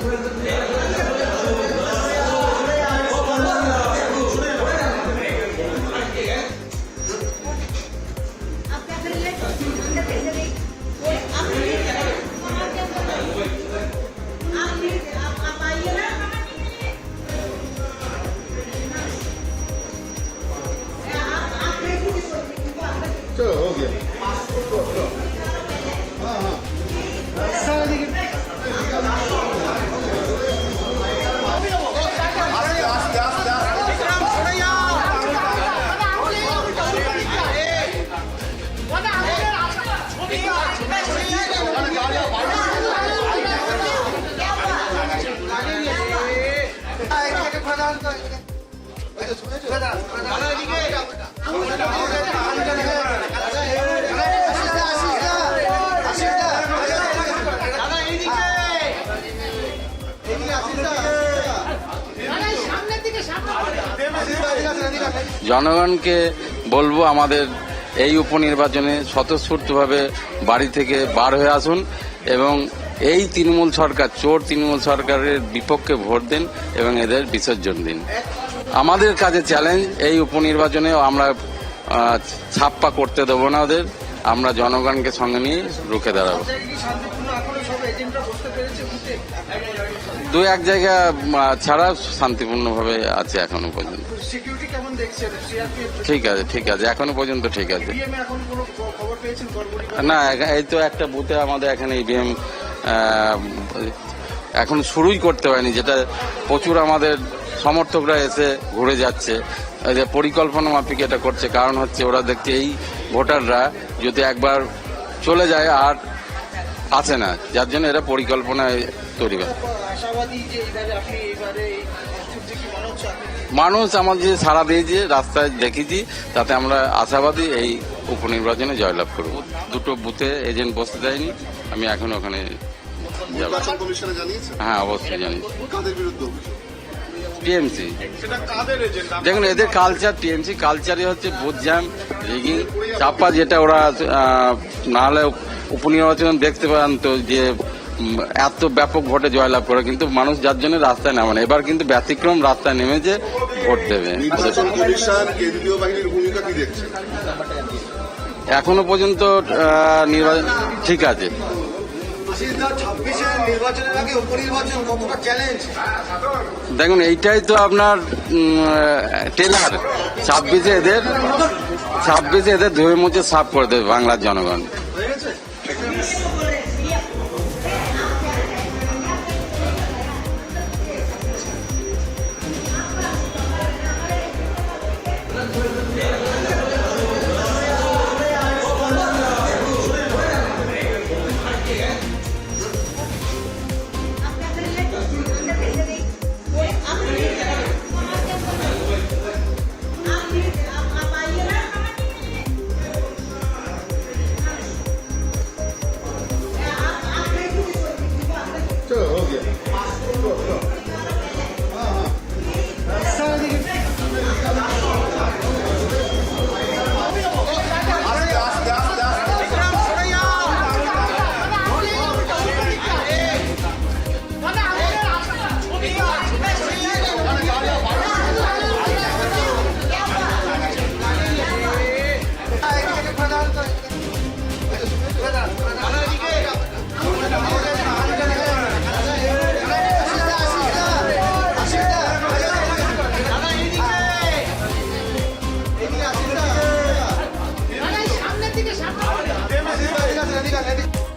friends with the জনগণকে বলব আমাদের এই উপনির্বাচনে স্বতঃস্ফূর্তভাবে বাড়ি থেকে বার হয়ে আসুন এবং এই তৃণমূল সরকার চোর তৃণমূল সরকারের বিপক্ষে ভোট দিন এবং এদের বিসর্জন দিন। আমাদের কাছে চ্যালেঞ্জ এই উপনির্বাচনে আমরা ছাপ্পা করতে দেবো না ওদের। আমরা জনগণকে সঙ্গে নিয়ে রুখে দাঁড়াবো। দু এক জায়গা ছাড়া শান্তিপূর্ণভাবে আছে এখনও পর্যন্ত। ঠিক আছে ঠিক আছে এখনও পর্যন্ত ঠিক আছে। না এই তো একটা বুথে আমাদের এখানে ইভিএম এখন শুরুই করতে হয়নি যেটা প্রচুর আমাদের সমর্থকরা এসে ঘুরে যাচ্ছে। যে পরিকল্পনা মাফিক এটা করছে, কারণ হচ্ছে ওরা দেখছে এই ভোটাররা যদি একবার চলে যায় আর আসে না, যার জন্য এরা পরিকল্পনায় তৈরি করে মনে মানুষ আমার যে সারা দিয়েছে রাস্তায় দেখেছি তাতে আমরা আশাবাদী এই উপনির্বাচনে জয়লাভ করব। দুটো বুথে এজেন্ট বসতে দেয়নি আমি এখন ওখানে যাব। হ্যাঁ অবশ্যই জানি টিএমসি। দেখুন এদের কালচার টিএমসি কালচারই হচ্ছে বুথ জ্যাম রিগিং চাপা যেটা ওরা না হলে উপনির্বাচন দেখতে পান তো যে এত ব্যাপক ভোটে জয়লাভ করে, কিন্তু মানুষ যার জন্য রাস্তায় নামে না। এবার কিন্তু ব্যতিক্রম রাস্তায় নেমেছে ভোট দেবে। এখনও পর্যন্ত নির্বাচন ঠিক আছে। দেখুন, এইটাই তো আপনার টেলার। ছাব্বিশে এদের ছাব্বিশে এদের ধুয়ে মুছে সাফ করে দেবে বাংলার জনগণ।